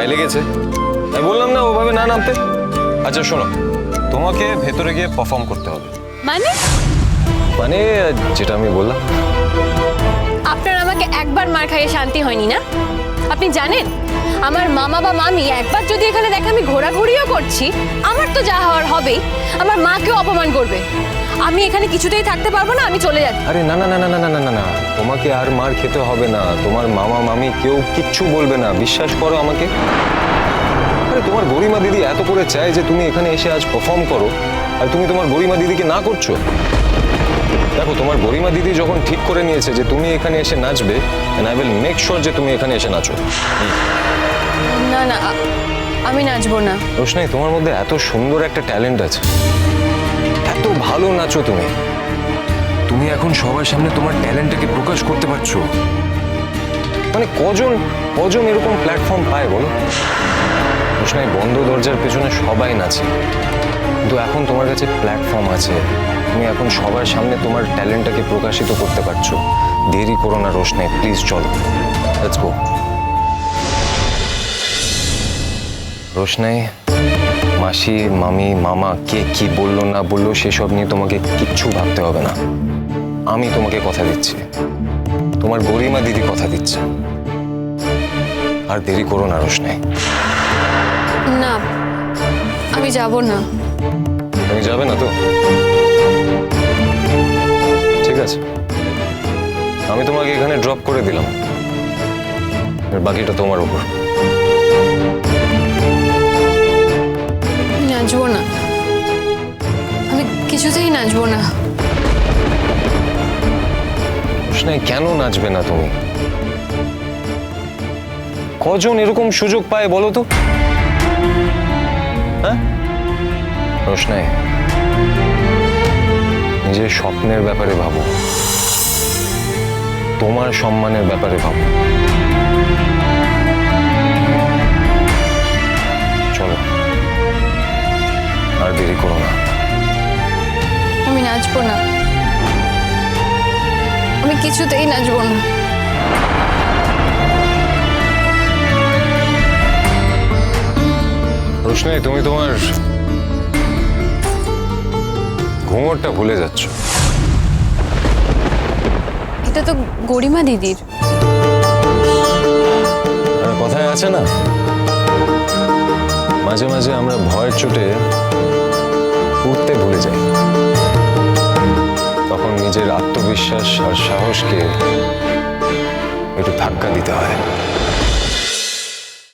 পায়ে লেগেছে। আমি বললাম না ওভাবে না নামতে। আচ্ছা শোনো তোমাকে ভেতরে গিয়ে পারফর্ম করতে হবে। মানে? মানে যেটা আমি বললাম। আপনার আমাকে একবার মার খাইয়ে শান্তি হয়নি না? আপনি জানেন আমার মামা বা মামি একবার যদি এখানে দেখে আমি ঘোরাঘুরিও করছি আমার তো যা হওয়ার হবেই। আমার মাকেও অপমান করবে। আমি এখানে কিছুতেই থাকতে পারব না আমি চলে যাচ্ছি। আরে না না না না না না না না না। তোমাকে আর মার খেতে হবে না। তোমার মামা মামি কেউ কিচ্ছু বলবে না। বিশ্বাস করো আমাকে। আরে তোমার গরিমা দিদি এত করে চায় যে তুমি এখানে এসে আজ পারফর্ম করো আর তুমি তোমার গরিমা দিদিকে না করছ? দেখো তোমার গরিমা দিদি যখন ঠিক করে নিয়েছে যে তুমি এখানে এসে নাচবে আই উইল মেক শিওর যে তুমি এখানে এসে নাচো। না না আমি নাচবো না। রোশনাই তোমার মধ্যে এত সুন্দর একটা ট্যালেন্ট আছে। ভালো নাচো তুমি। তুমি এখন সবার সামনে তোমার ট্যালেন্টটাকে প্রকাশ করতে পারছ। মানে কজন কজন এরকম প্ল্যাটফর্ম পায় বলো? রোশনাই বন্ধ দরজার পেছনে সবাই নাচে। কিন্তু এখন তোমার কাছে প্ল্যাটফর্ম আছে। তুমি এখন সবার সামনে তোমার ট্যালেন্টটাকে প্রকাশিত করতে পারছ। দেরি করো না রোশনাই প্লিজ চলো। রোশনাই মাসি মামি মামা কে কি বলল না বলল সেসব নিয়ে তোমাকে কিচ্ছু ভাবতে হবে না। আমি তোমাকে কথা দিচ্ছি। তোমার গরিমা দিদি কথা দিচ্ছে। আর দেরি করো না রোশনাই। না আমি যাব না। তুমি যাবে না তো? ঠিক আছে। আমি তোমাকে এখানে ড্রপ করে দিলাম। বাকিটা তোমার উপর। কিছুতেই নাচবো না। কেন নাচবে না তুমি? কজন এরকম সুযোগ পায় বলো তো? হ্যাঁ? নিজের স্বপ্নের ব্যাপারে ভাবো। তোমার সম্মানের ব্যাপারে ভাবো। নাচবো না। আমি কিছুতেই নাচবো না। রোশনাই তুমি তোমার ঘুঙরটা ভুলে যাচ্ছ। এটা তো গরিমা দিদির। কথায় আছে না মাঝে মাঝে আমরা ভয়ের চোটে নিজের আত্মবিশ্বাস আর সাহসকে একটু ধাক্কা দিতে হয়